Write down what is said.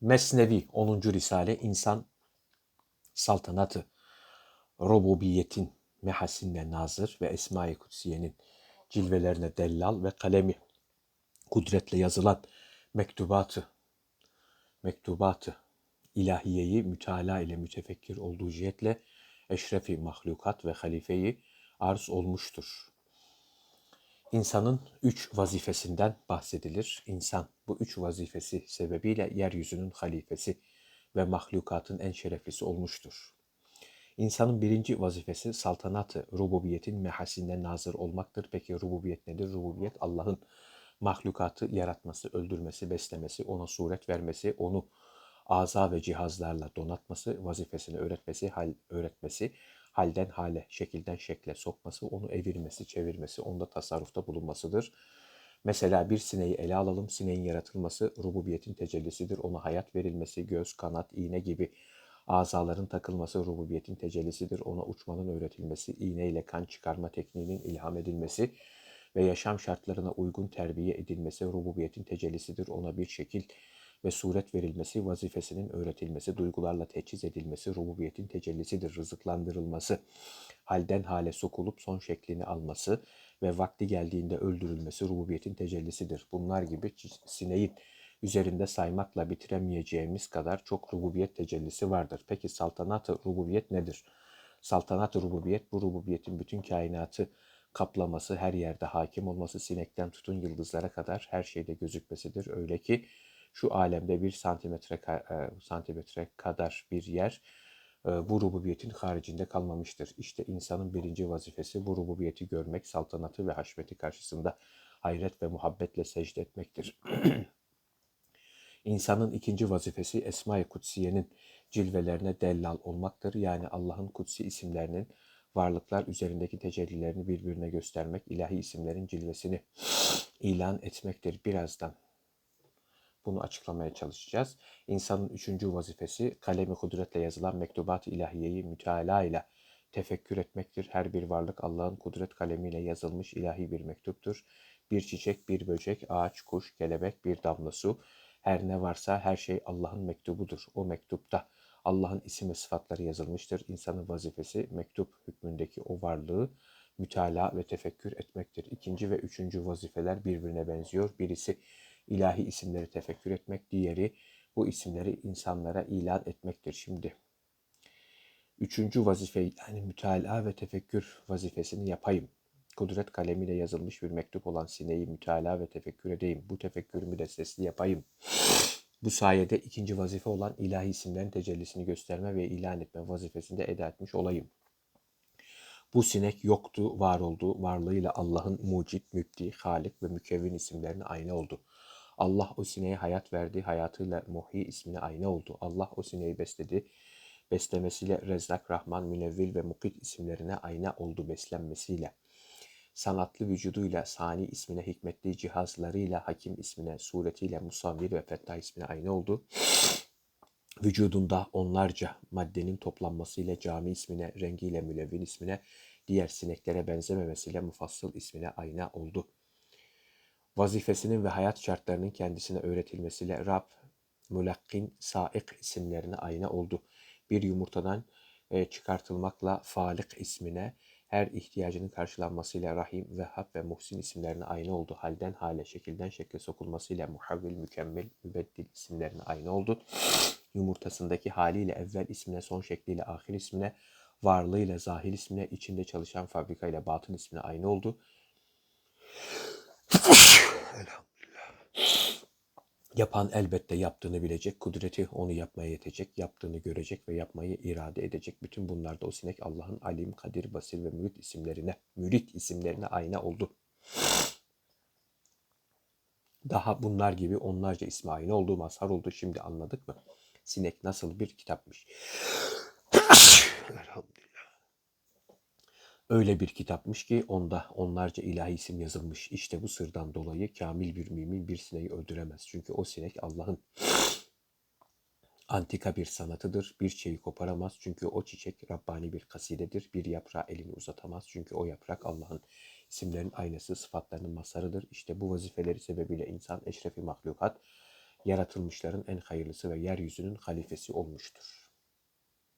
Mesnevi 10. Risale İnsan Saltanatı Rububiyetin Mehasinle Nazır ve Esma-i Kutsiye'nin cilvelerine dellal ve kalemi kudretle yazılan mektubatı mektubatı ilahiyeyi mütala ile mütefekkir olduğu cihetle eşrefi mahlukat ve halifeyi arz olmuştur. İnsanın üç vazifesinden bahsedilir. İnsan bu üç vazifesi sebebiyle yeryüzünün halifesi ve mahlukatın en şereflisi olmuştur. İnsanın birinci vazifesi saltanatı, rububiyetin mehasinden nazır olmaktır. Peki rububiyet nedir? Rububiyet Allah'ın mahlukatı yaratması, öldürmesi, beslemesi, ona suret vermesi, onu aza ve cihazlarla donatması, vazifesini öğretmesi, hal öğretmesi, halden hale, şekilden şekle sokması, onu evirmesi, çevirmesi, onda tasarrufta bulunmasıdır. Mesela bir sineği ele alalım. Sineğin yaratılması rububiyetin tecellisidir. Ona hayat verilmesi, göz, kanat, iğne gibi azaların takılması rububiyetin tecellisidir. Ona uçmanın öğretilmesi, iğne ile kan çıkarma tekniğinin ilham edilmesi ve yaşam şartlarına uygun terbiye edilmesi rububiyetin tecellisidir. Ona bir şekil ve suret verilmesi, vazifesinin öğretilmesi, duygularla teçhiz edilmesi rububiyetin tecellisidir. Rızıklandırılması, halden hale sokulup son şeklini alması ve vakti geldiğinde öldürülmesi rububiyetin tecellisidir. Bunlar gibi sineğin üzerinde saymakla bitiremeyeceğimiz kadar çok rububiyet tecellisi vardır. Peki saltanat-ı rububiyet nedir? Saltanat-ı rububiyet bu rububiyetin bütün kainatı kaplaması, her yerde hakim olması, sinekten tutun yıldızlara kadar her şeyde gözükmesidir. Öyle ki şu alemde bir santimetre, e, santimetre kadar bir yer e, bu rububiyetin haricinde kalmamıştır. İşte insanın birinci vazifesi bu rububiyeti görmek, saltanatı ve haşmeti karşısında hayret ve muhabbetle secde etmektir. İnsanın ikinci vazifesi Esma-i Kutsiye'nin cilvelerine dellal olmaktır. Yani Allah'ın kutsi isimlerinin varlıklar üzerindeki tecellilerini birbirine göstermek, ilahi isimlerin cilvesini ilan etmektir. Birazdan bunu açıklamaya çalışacağız. İnsanın üçüncü vazifesi kalemi kudretle yazılan mektubat-ı ilahiyeyi müteala ile tefekkür etmektir. Her bir varlık Allah'ın kudret kalemiyle yazılmış ilahi bir mektuptur. Bir çiçek, bir böcek, ağaç, kuş, kelebek, bir damla su, her ne varsa her şey Allah'ın mektubudur. O mektupta Allah'ın isim ve sıfatları yazılmıştır. İnsanın vazifesi mektup hükmündeki o varlığı mütala ve tefekkür etmektir. İkinci ve üçüncü vazifeler birbirine benziyor. Birisi ilahi isimleri tefekkür etmek, diğeri bu isimleri insanlara ilan etmektir. Şimdi üçüncü vazife yani mütalaa ve tefekkür vazifesini yapayım. Kudret kalemiyle yazılmış bir mektup olan sineği mütalaa ve tefekkür edeyim. Bu tefekkürümü de sesli yapayım. Bu sayede ikinci vazife olan ilahi isimlerin tecellisini gösterme ve ilan etme vazifesini de eda etmiş olayım. Bu sinek yoktu, var oldu. Varlığıyla Allah'ın mucit, mübdi, halik ve mükevvin isimlerine aynı oldu. Allah o sineğe hayat verdi, hayatıyla Muhi ismine aynı oldu. Allah o sineği besledi, beslemesiyle Rezzak, Rahman, Münevvil ve Mukit isimlerine ayna oldu beslenmesiyle. Sanatlı vücuduyla Sani ismine, hikmetli cihazlarıyla Hakim ismine, suretiyle Musavvir ve Fettah ismine aynı oldu. Vücudunda onlarca maddenin toplanmasıyla cami ismine, rengiyle mülevvin ismine, diğer sineklere benzememesiyle mufassıl ismine ayna oldu. Vazifesinin ve hayat şartlarının kendisine öğretilmesiyle Rab, Mülakkin, Saik isimlerine ayna oldu. Bir yumurtadan e, çıkartılmakla Falik ismine, her ihtiyacının karşılanmasıyla Rahim, Vehhab ve Muhsin isimlerine aynı oldu. Halden hale, şekilden şekle sokulmasıyla Muhavvil, Mükemmel, Mübeddil isimlerine aynı oldu. Yumurtasındaki haliyle evvel ismine, son şekliyle ahir ismine, varlığıyla zahir ismine, içinde çalışan fabrikayla batın ismine aynı oldu. Yapan elbette yaptığını bilecek, kudreti onu yapmaya yetecek, yaptığını görecek ve yapmayı irade edecek. Bütün bunlarda o sinek Allah'ın Alim, Kadir, Basir ve Mürit isimlerine, Mürit isimlerine ayna oldu. Daha bunlar gibi onlarca ismi aynı olduğu mazhar oldu. Şimdi anladık mı? Sinek nasıl bir kitapmış. Elhamdülillah. Öyle bir kitapmış ki onda onlarca ilahi isim yazılmış. İşte bu sırdan dolayı kamil bir mümin bir sineği öldüremez. Çünkü o sinek Allah'ın antika bir sanatıdır. Bir şeyi koparamaz. Çünkü o çiçek Rabbani bir kasidedir. Bir yaprağı elini uzatamaz. Çünkü o yaprak Allah'ın isimlerin aynası, sıfatlarının masarıdır. İşte bu vazifeleri sebebiyle insan eşrefi mahlukat, yaratılmışların en hayırlısı ve yeryüzünün halifesi olmuştur.